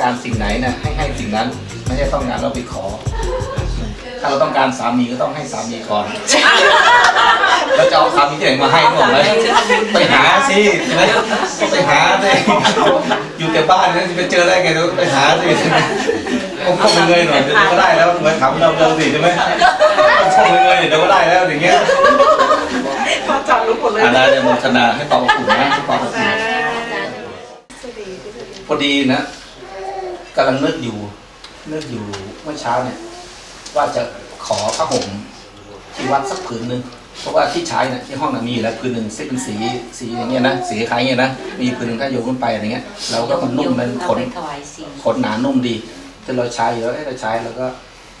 การสิ่งไหนเนี่ยให้ให้สิ่งนั้น ไม่ใช่ต้องการเราไปขอ ถ้าเราต้องการสามีก็ต้องให้สามีก่อนเราจะเอาสามีที่ไหนมาให้หมดเลยไปหาสิใช่ไหมไปหาสิอยู่แต่บ้านเนี่ยจะไปเจอได้ไงเราไปหาสิผมเข้าไปเงยหน่อยเดี๋ยวก็ได้แล้วเหมือนถามเราเดิมสิใช่ไหมเข้าไปเงยเดี๋ยวก็ได้แล้วอย่างเงี้ยพระอาจารย์รู้หมดเลยอาณาเนี่ยโมทนาให้ตอบกลุ่มนะให้ตอบกลุ่มพอดีนะ กำลังนึกอยู่นึกอยู่เมื่อเช้าเนี่ย ว่าจะขอผ้าห่มที่วัดสักผืนหนึ่งเพราะว่าที่ใช้เนี่ยที่ห้องน่ะมีอยู่แล้วผืนหนึ่งซึ่งเป็นสีสีอย่างเงี้ยนะสีคล้ายเงี้ยนะมีผืนหนึ่งถ้าโยมขึ้นไปอะไรเงี้ยเราก็มันนุ่มมันขนขนหนานุ่มดีจนเราใช้เยอะให้เราใช้แล้วก็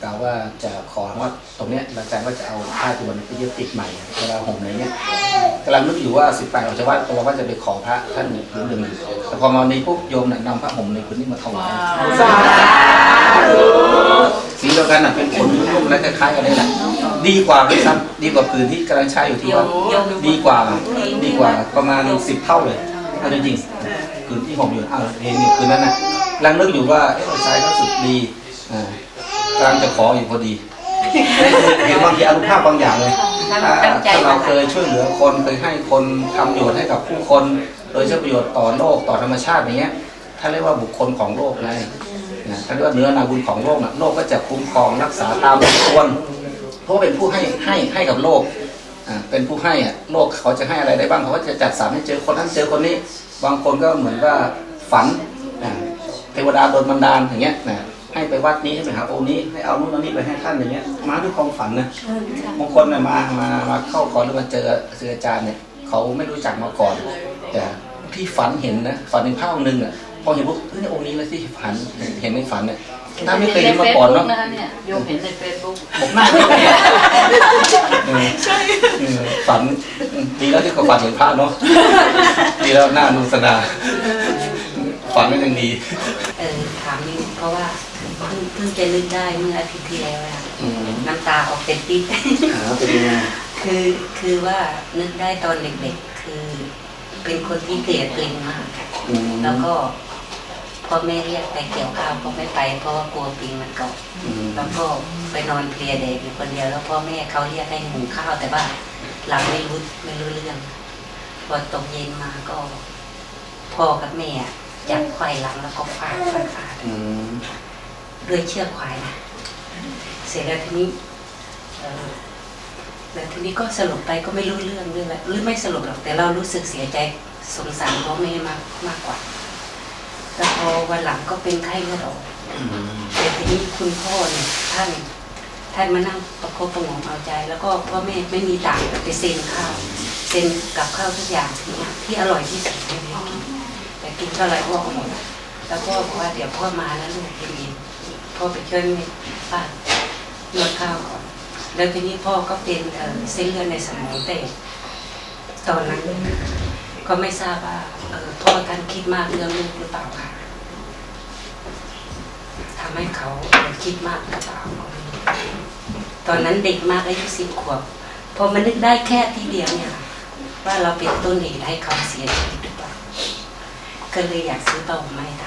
กล่าว่าจะขอว่าตรงเนี้ยเราใจว่าจะเอาผ้าตัวนี้ไปเยึดติดใหม่เวลาห่มอะไรเงี้ยกำลังนึกอยู่ว่าสิบแปดออกจากวัดตัวว่าจะไปขอพระท่านหนึ่งผืนหนึ่งแต่พอมาในพวกโยมเนี่ยนำผ้าห่มในผืนนี้มาถวายสีเดียวกันน่ะเป็นขนนุ่มและคล้ายๆกันนี่แหละดีกว่าด้วยซ้ำดีกว่าผืนที่กำลังใช้อยู่ที่วัดดีกว่าดีกว่าประมาณสิบเท่าเลยเอาจริงๆคืนที่ผมอยู่อ้าวเองนี่คืนนั้นนะกำลังนึกอยู่ว่าเอ๊ะเราใช้ก็สุดดีอ่า กำลังจะขออยู่พอดี เห็นบางทีอนุภาพบางอย่างเลยถ้าตั้งใจถ้าเรามาเคยช่วยเหลือคนเคยให้คนทำประโยชน์ให้กับผู้คนโดยใช้ประโยชน์ต่อโลกต่อธรรมชาติอย่างเงี้ยถ้าเรียกว่าบุคคลของโลกไงนะถ้าเรียกว่าเนื้อนาบุญของโลกนะโลกก็จะคุ้มครองรักษาตามสมควรเพราะว่าเป็นผู้ให้ให้ให้กับโลกอ่าเป็นผู้ให้อะโลกเขาจะให้อะไรได้บ้างเขาก็จะจัดสรรให้เจอคนนั้นเจอคนนี้ บางคนก็เหมือนว่าฝันอ่าเทวดาโดนบันดาลอย่างเงี้ยนะ ให้ไปวัดนี้ให้ไปหาองค์นี้ให้เอานู่นเอานี่ไปให้ท่านอย่างเงี้ยมาด้วยความฝันนะบางคนเนี่ยมามามาเข้าก่อนหรือมาเจอเจออาจารย์เนี่ยเขาไม่รู้จักมาก่อน แต่ที่ฝันเห็นนะฝันในภาพองค์หนึ่งอะพอเห็นปุ๊บเฮ้ยองค์นี้เลยที่ฝันเห็นในฝันเนี่ยถ้าไม่เคยเห็นมาก่อนเนาะนะคะเนี่ยโยมเห็นในเฟซบุ๊กผมหน้าไม่เห็นเออเออฝันดีแล้วที่เขาฝันเห็นพระเนาะดีแล้วหน้านุสนาฝันก็ยังดี เออถามนี่เพราะว่าเพิ่งเพิ่งจะนึกได้เมื่ออาทิตย์ที่แล้วอะอืมน้ำตาออกเต็มที่หาเป็นยังไงคือคือว่านึกได้ตอนเด็กๆ คือ เป็นคนที่เกลียดตัวเองมาก อืมแล้วก็พ่อแม่เรียกไปเกี่ยวข้าวก็ไม่ไป เพราะว่ากลัวปิงมันเกาะอืมแล้วก็ไปนอนเพลียแดดอยู่คนเดียวแล้วพ่อแม่เขาเรียกให้หุงข้าวแต่ว่าเราไม่รู้ไม่รู้เรื่องพอตกเย็นมาก็พ่อกับแม่จับควายหลังแล้วก็ฟาดฟาดฟาดอืม ด้วยเชือกควายนะเสร็จแล้วทีนี้แล้วทีนี้ก็สรุปไปก็ไม่รู้เรื่องด้วยแหละหรือไม่สรุปหรอกแต่เรารู้สึกเสียใจสงสารพ่อแม่มากมากกว่าแล้วพอวันหลังก็เป็นไข้เลือดออกแต่ทีนี้คุณพ่อเนี่ยท่านท่านมานั่งประคบประงมเอาใจ แล้วก็พ่อแม่ไม่มีตังค์ไปเซ็นข้าวเซ็นกับข้าวทุกอย่างที่ที่อร่อยที่สุดให้แม่กินแต่กินเท่าไหร่พ่อก็หมดแล้วพ่อบอกว่าเดี๋ยวพ่อมาแล้วลูกเย็น พ่อไปช่วยแม่ป้านวดข้าวก่อนแล้วทีนี้พ่อก็เป็นเอ่อเส้นเลือดในสมองแตกตอนนั้นก็ไม่ทราบว่าเออพ่อท่านคิดมากเรื่องลูกหรือเปล่าค่ะทำให้เขาคิดมากหรือเปล่าตอนนั้นเด็กมากอายุสิบขวบพอมันนึกได้แค่ทีเดียวเนี่ย ว่าเราเป็นต้นเหตุให้เขาเสียชีวิตหรือเปล่าก็เลยอยากซื้อเตาไม้ท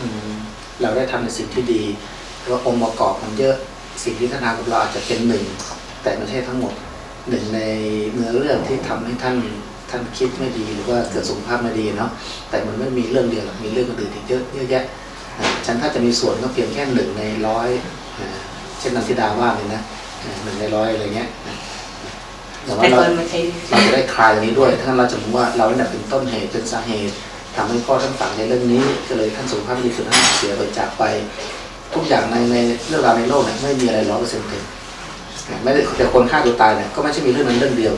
อืมเราได้ทำในสิ่งที่ดี ว่าองค์ประกอบมันเยอะสิ่งที่ท่านทำกับเราอาจจะเป็นหนึ่งแต่ไม่ใช่ทั้งหมดหนึ่งในเนื้อเรื่องที่ทำให้ท่านท่านคิดไม่ดีหรือว่าเกิดสุขภาพไม่ดีเนาะแต่มันไม่มีเรื่องเดียวหรอกมีเรื่องอื่นอีกเยอะเยอะแยะฉันถ้าจะมีส่วนก็เพียงแค่หนึ่งในร้อยเช่นนันทิดาว่าเลยนะหนึ่งในร้อยอะไรเงี้ยแต่ว่าเราเราจะได้คลายตรงนี้ด้วยท่าเราจะรู้ว่าเราเนี่ยเป็นต้นเหตุเป็นสาเหตุทำให้พ่อท่านฝังในเรื่องนี้ก็เลยท่านสุขภาพไม่ดีสุดท่านเสียไปจากไป ทุกอย่างในในเรื่องราวในโลกเนี่ยไม่มีอะไรร้อยเปอร์เซ็นต์เต็มไม่ได้แต่คนฆ่าตัวตายเนี่ยก็ไม่ใช่มีเรื่องนั้นเรื่องเดียว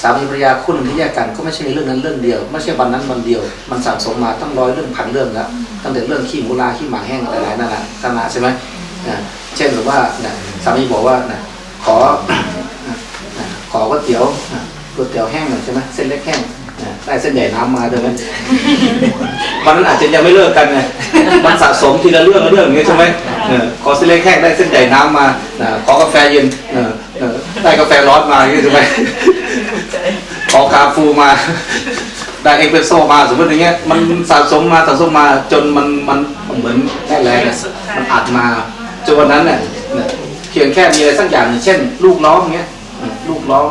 สามีภรรยาคู่หนึ่งที่แยกกันก็ไม่ใช่มีเรื่องนั้นเรื่องเดียว ไม่ใช่วันนั้นวันเดียว มันสะสมมาตั้งร้อยเรื่องพันเรื่องแล้วตั้งแต่เรื่องขี้หมูลาขี้หมาแห้งหลายๆนานานานาใช่ไหมเช่นแบบว่าสามีบอกว่านะขออะขอก๋วยเตี๋ยวก๋วยเตี๋ยวแห้งหน่อยใช่ไหมเส้นเล็กแห้ง ได้เส้นใหญ่น้ำมาด้วยไหมวันนั้นอาจจะยังไม่เลิกกันไงมันสะสมทีละเรื่องละเรื่องอย่างเงี้ยใช่ไหมเออขอเส้นเล็กแห้งได้เส้นใหญ่น้ำมาอะขอกาแฟเย็นเออเออได้กาแฟร้อนมาอย่างเงี้ยใช่ไหมขอกาฟูมา ได้เอสเปรสโซมาสมมติอย่างเงี้ยมันสะสมมาสะสมมาจนมันมันเหมือนแม่แรงมันอัดมาจนวันนั้นเนี่ยเนี่ยเพียงแค่มีอะไรสักอย่างหนึ่งเช่น ลูกร้องเงี้ยลูกร้อง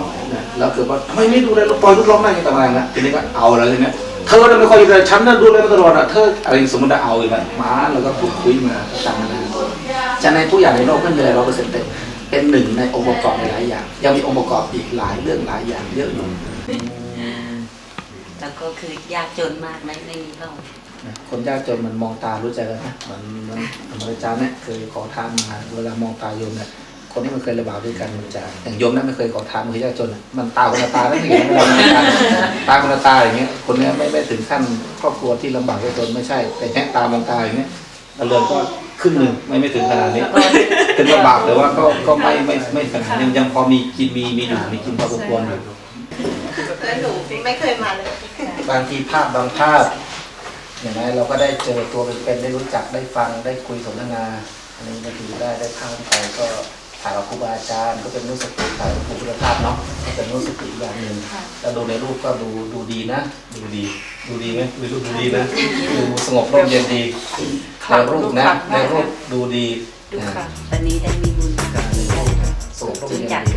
แล้วเกิดว่าทำไมไม่ดูแลลูกปล่อยลูกร้องได้ไงต่างๆนะทีนี้ก็เอาแล้วทีเนี้ยเธอน่ะไม่ค่อยดูแลฉันน่ะดูแลมาตลอดอะเธออะไรสมมติว่าเอาอีกแล้วมาแล้วก็พูดคุยมาต่างๆนานาฉะนั้นทุกอย่างในโลกไม่มีอะไรร้อยเปอร์เซ็นต์เต็มเป็นหนึ่งในองค์ประกอบในหลายอย่าง ยังมีองค์ประกอบอีกหลายเรื่องหลายอย่างเยอะอยู่แล้วก็คือยากจนมากไหมไม่มีเรานะคนยากจนมันมองตารู้ใจกันนะเหมือนเหมือนเหมือนอาจารย์เนี่ยเคยขอทานมาเวลามองตาโยมเนี่ย คนที่มันเคยระบาดด้วยกันมันจะอย่างโยมนั้นไม่เคยขอทานมันคือยากจนอะมันตาคนละตาไม่เห็นเวลามองตาตาคนละตาอย่างเงี้ยคนเนี้ยไม่ไม่ถึงขั้นครอบครัวที่ลำบากยากจนไม่ใช่ แต่แค่ตามองตาอย่างเงี้ยเรือนก็ครึ่งหนึ่งไม่ไม่ถึงขนาดนี้ถึงลำบากแต่ว่าก็ก็ไม่ไม่ไม่ขนาดยังยังพอมีกินมีมีอยู่มีกินพอสมควรอยู่แล้วหนูไม่เคยมาเลยบางทีภาพบางภาพอย่างไรเราก็ได้เจอตัวเป็นๆได้รู้จักได้ฟังได้คุยสนทนาอันนี้บางทีได้ได้ภาพไปก็ ถ่ายกับครูบาอาจารย์ก็เป็นรู้สึกถ่ายกับครูคุณภาพเนาะเป็นรู้สึกอีกอย่างหนึ่งแล้วดูในรูปก็ดูดูดีนะ ดูดี ดูดีไหมดูรูปดูดีนะ ดูสงบร่มเย็นดีในรูปนะในรูปดูดีดูค่ะตอนนี้ได้มีบุญอ่าในรูปสงบร่มจึงเย็นจากดี